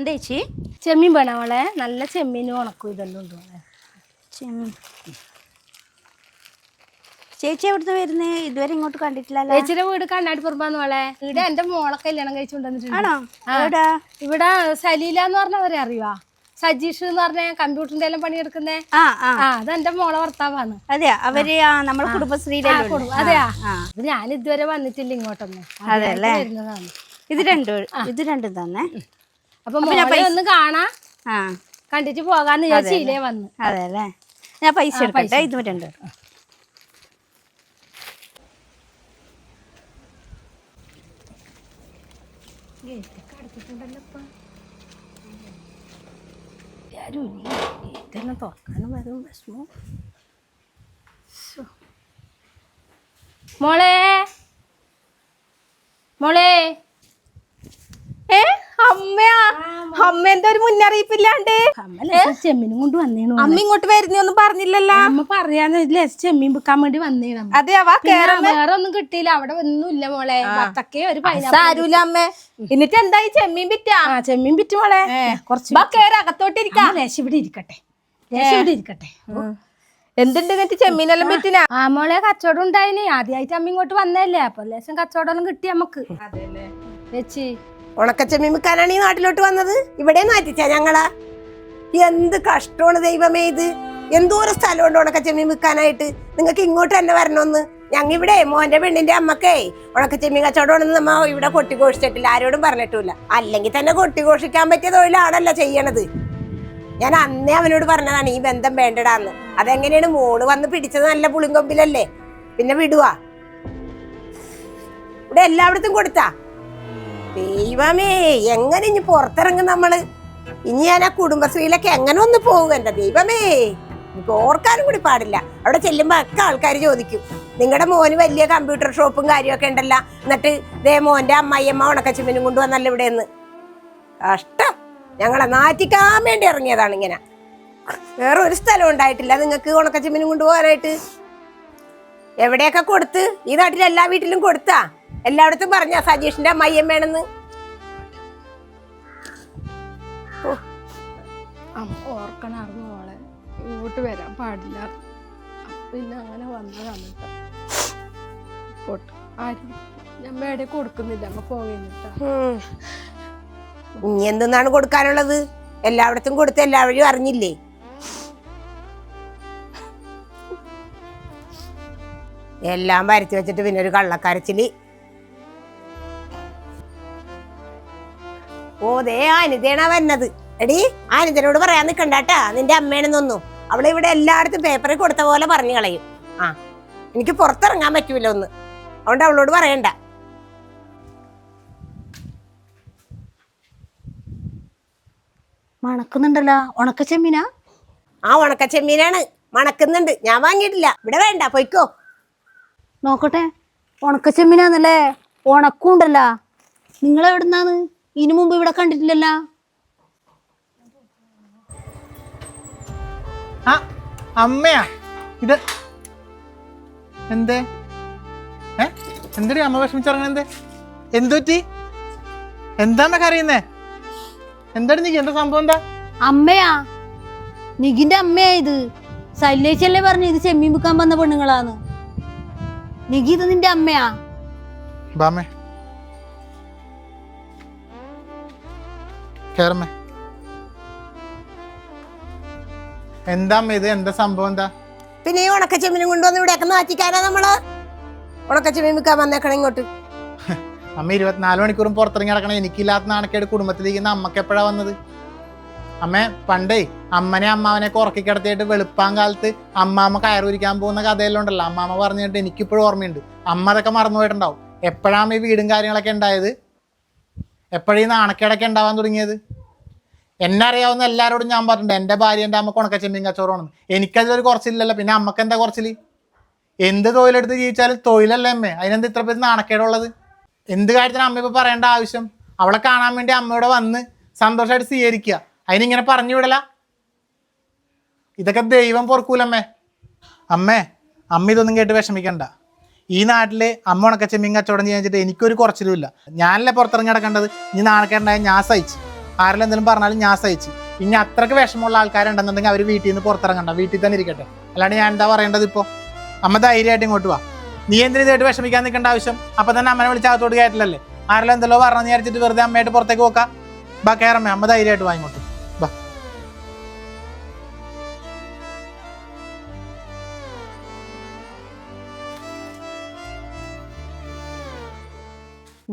എന്താ ചേച്ചി? ചെമ്മീൻ വേണം അവളെ. നല്ല ചെമ്മീനും ഉണക്കും ഇതെല്ലാം ഉണ്ട് ചെമ്മീൻ. ചേച്ചി എവിടുന്ന് വരുന്നേ? ഇതുവരെ ഇങ്ങോട്ട് കണ്ടിട്ടില്ലല്ലോ. ചേച്ചിയുടെ വീട് കണ്ണാടി പുറമ്പാന്ന് മോളെ ഇവിടെ എന്റെ മോളെ കല്യാണം കഴിച്ചു കൊണ്ടുവന്നിട്ടുണ്ട്. ഇവിടെ സലീല എന്ന് പറഞ്ഞവരെ അറിയുവാ. സജീഷ് എന്ന് പറഞ്ഞ കമ്പ്യൂട്ടറിന്റെ എല്ലാം പണിയെടുക്കുന്നേ. ആ അത് എന്റെ മോളെ ഭർത്താവാണ്. അതെയാ? അവർ നമ്മുടെ കുടുംബശ്രീയിലെ അതെയാ? ഞാൻ ഇതുവരെ വന്നിട്ടില്ല ഇങ്ങോട്ടൊന്നും. ഇത് രണ്ടു ഇത് രണ്ടും തന്നെ. അപ്പൊ മോളെ ഒന്ന് കാണാ. ആ. കണ്ടിട്ട് പോകാന്ന് വിചാരിച്ച് ഇതിലേ വന്ന്. അതെ അല്ലേ ഞാൻ പൈസ എടുക്കട്ടെ. ഇതും രണ്ടും ആരും ഇല്ല ഇതെല്ലാം തുറക്കാനും വരും വിഷമോ. മോളെ. മോളെ. അമ്മയാ. അമ്മ എന്താ ഒരു മുന്നറിയിപ്പില്ലാണ്ട്? ചെമ്മീനും കൊണ്ട് വന്നേണു അമ്മ ഇങ്ങോട്ട് വരുന്നൊന്നും പറഞ്ഞില്ലല്ലോ? അമ്മ പറയാന്ന് ചെമ്മീൻ വിൽക്കാൻ വേണ്ടി വന്നേണം. അതെ അവ വേറെ ഒന്നും കിട്ടിയില്ല. അവിടെ ഒന്നുമില്ല മോളെ. വത്തക്കേ ഒരു സാരൂല അമ്മേ. എന്നിട്ട് എന്തായി ചെമ്മീൻ പിറ്റ ആ ചെമ്മീൻ പിറ്റ മോളെ. കുറച്ച് കേറ അകത്തോട്ടിരിക്ക ലേശം ഇവിടെ ഇരിക്കട്ടെ. ലേശം ഇവിടെ ഇരിക്കട്ടെ. എന്തുണ്ട് എന്നിട്ട് ചെമ്മീനെല്ലാം പറ്റിന ആ മോളെ കച്ചവടം ഉണ്ടായിന്. ആദ്യമായിട്ട് അമ്മ ഇങ്ങോട്ട് വന്നല്ലേ അപ്പൊ ലേശം കച്ചവടം കിട്ടി നമുക്ക്. വെച്ച്. ഉണക്കച്ചെമ്മീൻ ഈ നാട്ടിലോട്ട് വന്നത്? ഇവിടെ നാറ്റിച്ച ഞങ്ങളാ? എന്ത് കഷ്ടമാണ് ദൈവമേ ഇത്. എന്തോരം സ്ഥലമുണ്ട് ഉണക്കച്ചെമ്മീൻ നിങ്ങൾക്ക് ഇങ്ങോട്ട് തന്നെ വരണമെന്ന്. ഞങ്ങൾ ഇവിടെ മോന്റെ പെണ്ണിന്റെ അമ്മക്കേ ഉണക്കച്ചെമ്മീൻ കച്ചവടമാണെന്ന് നമ്മ ഇവിടെ കൊട്ടിഘോഷിച്ചിട്ടില്ല ആരോടും പറഞ്ഞിട്ടില്ല അല്ലെങ്കിൽ തന്നെ കൊട്ടിഘോഷിക്കാൻ പറ്റിയ തൊഴിലാണല്ലോ ചെയ്യണത്. ഞാൻ അന്നേ അവനോട് പറഞ്ഞതാണ് ഈ ബന്ധം വേണ്ടടാന്ന്. അതെങ്ങനെയാണ്? മോൾ വന്ന് പിടിച്ചത് നല്ല പുളിങ്കൊമ്പിലല്ലേ? പിന്നെ വിടുവാ. ഇവിടെ എല്ലായിടത്തും കൊടുത്താ. ദൈവമേ എങ്ങനെ ഇനി പുറത്തിറങ്ങും നമ്മൾ? ഇനി ഞാൻ ആ കുടുംബശ്രീയിലൊക്കെ എങ്ങനെ ഒന്ന് പോകും എന്റെ ദൈവമേ? ഓർക്കാനും കൂടി പാടില്ല. അവിടെ ചെല്ലുമ്പോ ഒക്കെ ആൾക്കാർ ചോദിക്കും. നിങ്ങളുടെ മോന് വലിയ കമ്പ്യൂട്ടർ ഷോപ്പും കാര്യമൊക്കെ ഉണ്ടല്ല. എന്നിട്ട് ദേ മോന്റെ അമ്മയമ്മ ഉണക്കച്ചുമ്മനും കൊണ്ടുവന്നല്ല ഇവിടെ നിന്ന് കഷ്ടം. ഞങ്ങളെ നാറ്റിക്കാൻ വേണ്ടി ഇറങ്ങിയതാണ് ഇങ്ങനെ. വേറെ ഒരു സ്ഥലം ഉണ്ടായിട്ടില്ല. നിങ്ങൾക്ക് ഉണക്കച്ചുമ്മനും കൊണ്ടുപോകാനായിട്ട്. എവിടെയൊക്കെ കൊടുത്ത്? ഈ നാട്ടിൽ എല്ലാ വീട്ടിലും കൊടുത്താ? എല്ലായിടത്തും പറഞ്ഞ സജീഷിന്റെ അമ്മയ്യം വേണമെന്ന്. ഓർക്കണായിരുന്നു മോളെ. ഇങ്ങോട്ട് വരാൻ പാടില്ല. പിന്നെ അങ്ങനെ വന്നതാണ് ട്ടോ. പോട്ടെ. ആരും ഞാൻ മേടെ കൊടുക്കുന്നില്ല. അമ്മ പോകുന്നിട്ടാ. ഇനി എന്തെന്നാണ് കൊടുക്കാനുള്ളത്? എല്ലായിടത്തും കൊടുത്ത് എല്ലാവരും അറിഞ്ഞില്ലേ? എല്ലാം വരുത്തി വെച്ചിട്ട് പിന്നെ ഒരു കള്ളക്കരച്ചിൽ. ഓ ദേ അനിതയാണ് വന്നത്. എടി ആനിതനോട് പറയാൻ നിക്കണ്ടാട്ടാ നിന്റെ അമ്മയാണെന്നൊന്നും അവളെ ഇവിടെ എല്ലായിടത്തും പേപ്പറിൽ കൊടുത്ത പോലെ പറഞ്ഞു കളയും. ആ എനിക്ക് പുറത്തിറങ്ങാൻ പറ്റൂല ഒന്ന്. അതുകൊണ്ട് അവളോട് പറയണ്ട. മണക്കുന്നുണ്ടല്ലോ. ഉണക്ക ചെമ്മീനാ? ആ ഉണക്ക ചെമ്മീനാണ്. മണക്കുന്നുണ്ട്. ഞാൻ വാങ്ങിയിട്ടില്ല. ഇവിടെ വേണ്ട പൊയ്ക്കോ. നോക്കട്ടെ. ഉണക്ക ചെമ്മീനാന്നല്ലേ? ഉണക്കുണ്ടല്ലോ. നിങ്ങൾ എവിടുന്നാണ് ഇതിനു മുമ്പ് ഇവിടെ കണ്ടിട്ടില്ലല്ലോ? ആ അമ്മയാ. ഇത് എന്തേ? ഏ? എന്തടി അമ്മ വിഷമിച്ചിറങ്ങണ എന്തേ എന്തുറ്റി എന്താ അറിയുന്നേ എന്താണ് നീ എന്താ സംഭവം എന്താ? അമ്മയാ. നിഖിന്റെ അമ്മയാ ഇത്. ശൈലേച്ചല്ലേ പറഞ്ഞു ഇത് ചെമ്മീൻ വിൽക്കാൻ വന്ന പെണ്ണുങ്ങളാന്ന്. നിഖി ഇത് നിന്റെ അമ്മയാ. ബാമേ കേറമ്മേ എന്താ ഇത്? എന്താ സംഭവം? എന്താ? പിന്നെ ഈ ഉണക്ക ചെമ്മീനും കൊണ്ടുവന്ന് ഇവിടെയൊക്കെ നാറ്റിക്കാനാ നമ്മൾ? ഉണക്ക ചെമ്മീൻ വിൽക്കാൻ വന്നേക്കണം ഇങ്ങോട്ട്. അമ്മ ഇരുപത്തിനാല് മണിക്കൂറും പുറത്തിറങ്ങി നടക്കണം. എനിക്കില്ലാത്ത നാണക്കേട് കുടുംബത്തിലിരിക്കുന്ന അമ്മയ്ക്ക് എപ്പോഴാ വന്നത്? അമ്മേ പണ്ടേ അമ്മനെ അമ്മാവനെ ഉറക്കി കിടത്തിയിട്ട് വെളുപ്പാൻ കാലത്ത് അമ്മാമ്മ കയറൂരിക്കാൻ പോകുന്ന കഥയെല്ലാം ഉണ്ടല്ലോ. അമ്മാമ്മ പറഞ്ഞിട്ട് എനിക്കിപ്പോഴും ഓർമ്മയുണ്ട്. അമ്മ അതൊക്കെ മറന്നു പോയിട്ടുണ്ടാവും എപ്പോഴാണ് ഈ വീടും കാര്യങ്ങളൊക്കെ ഉണ്ടായത്? എപ്പോഴീ നാണക്കേടൊക്കെ ഉണ്ടാവാൻ തുടങ്ങിയത്? എന്നെ അറിയാവുന്ന എല്ലാവരോടും ഞാൻ പറഞ്ഞിട്ടുണ്ട് എന്റെ ഭാര്യ എന്റെ അമ്മയ്ക്ക് ഉണക്ക ചെമ്മീൻ കച്ചവടമാണ്. എനിക്കതിലൊരു കുറച്ചില്ലല്ലോ പിന്നെ അമ്മയ്ക്ക് എന്താ കുറച്ചിൽ? എന്ത് തൊഴിലെടുത്ത് ജീവിച്ചാലും തൊഴിലല്ലേ അമ്മേ അതിനെന്ത് ഇത്ര പേര് നാണക്കേടുള്ളത്? എന്ത് കാര്യത്തിന് അമ്മ ഇപ്പോൾ പറയേണ്ട ആവശ്യം? അവളെ കാണാൻ വേണ്ടി അമ്മയോടെ വന്ന് സന്തോഷമായിട്ട് സ്വീകരിക്കുക. അതിനിങ്ങനെ പറഞ്ഞു വിടല. ഇതൊക്കെ ദൈവം പൊറക്കൂലമ്മേ. അമ്മേ അമ്മ ഇതൊന്നും കേട്ട് വിഷമിക്കണ്ട. ഈ നാട്ടിൽ അമ്മ ഉണക്ക ചെമ്മീൻ കച്ചവടം ചെയ്യാൻ വെച്ചിട്ട് എനിക്കൊരു കുറച്ചിലും ഇല്ല. ഞാനല്ലേ പുറത്തിറങ്ങി കിടക്കേണ്ടത് ഇനി നാണക്കേണ്ടായ ഞാൻ സഹിച്ചു. ആരെല്ലാം എന്തെങ്കിലും പറഞ്ഞാലും ഞാൻ സഹിച്ചു. ഇനി അത്രയ്ക്ക് വിഷമമുള്ള ആൾക്കാരുണ്ടെന്നുണ്ടെങ്കിൽ അവർ വീട്ടിൽ നിന്ന് പുറത്തിറങ്ങണ്ട. വീട്ടിൽ തന്നെ ഇരിക്കട്ടെ. അല്ലാണ്ട് ഞാൻ എന്താ പറയേണ്ടത് ഇപ്പോൾ അമ്മ ധൈര്യമായിട്ട് ഇങ്ങോട്ട് വാ. നീ എന്തിനു ഇതായിട്ട് വിഷമിക്കാൻ നിൽക്കേണ്ട ആവശ്യം? അപ്പം തന്നെ അമ്മനെ വിളിച്ച് അകത്തോട്ട് കയറ്റില്ലല്ലേ? ആരെല്ലാം എന്തെല്ലോ പറഞ്ഞു വിചാരിച്ചിട്ട് വെറുതെ അമ്മയായിട്ട് പുറത്തേക്ക് പോക്കാം? ബാ അമ്മ. ധൈര്യമായിട്ട് വാ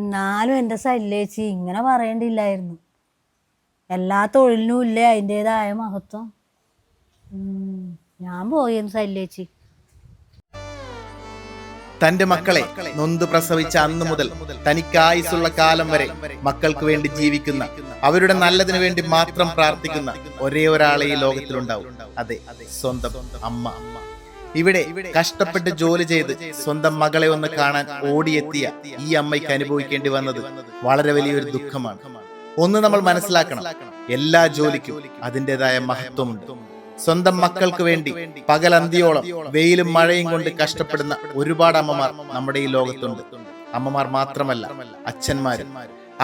എന്നാലും എന്റെ സല്ലേച്ചി ഇങ്ങനെ പറയേണ്ടില്ലായിരുന്നു എല്ലാ തൊഴിലിനും ഇല്ലേ അതിന്റെതായ മഹത്വം? ഞാൻ പോയിരുന്നു സല്ലേച്ചി തന്റെ മക്കളെ നൊന്ത് പ്രസവിച്ച അന്നു മുതൽ തനിക്ക് ആയുസുള്ള കാലം വരെ മക്കൾക്ക് വേണ്ടി ജീവിക്കുന്ന അവരുടെ നല്ലതിനു വേണ്ടി മാത്രം പ്രാർത്ഥിക്കുന്ന ഒരേ ഒരാളെ ഈ ലോകത്തിലുണ്ടാവും. അതെ സ്വന്തം അമ്മ. അമ്മ. ഇവിടെ കഷ്ടപ്പെട്ട് ജോലി ചെയ്ത് സ്വന്തം മകളെ ഒന്ന് കാണാൻ ഓടിയെത്തിയ ഈ അമ്മയ്ക്ക് അനുഭവിക്കേണ്ടി വന്നത് വളരെ വലിയൊരു ദുഃഖമാണ്. ഒന്ന് നമ്മൾ മനസ്സിലാക്കണം എല്ലാ ജോലിക്കും അതിന്റെതായ മഹത്വമുണ്ട്. സ്വന്തം മക്കൾക്ക് വേണ്ടി പകലന്തിയോളം വെയിലും മഴയും കൊണ്ട് കഷ്ടപ്പെടുന്ന ഒരുപാട് അമ്മമാർ നമ്മുടെ ഈ ലോകത്തുണ്ട്. അമ്മമാർ മാത്രമല്ല അച്ഛന്മാരും.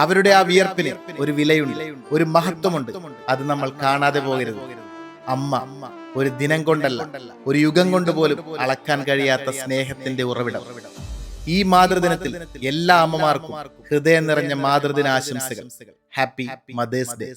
അവരുടെ ആ വിയർപ്പിന് ഒരു വിലയുണ്ട് ഒരു മഹത്വമുണ്ട്. അത് നമ്മൾ കാണാതെ പോകരുത്. അമ്മ ഒരു ദിനം കൊണ്ടല്ല ഒരു യുഗം കൊണ്ട് പോലും അളക്കാൻ കഴിയാത്ത സ്നേഹത്തിന്റെ ഉറവിടം. ഈ മാതൃദിനത്തിൽ എല്ലാ അമ്മമാർക്കും ഹൃദയം നിറഞ്ഞ മാതൃദിന ആശംസകൾ ഹാപ്പി മദേഴ്സ് ഡേ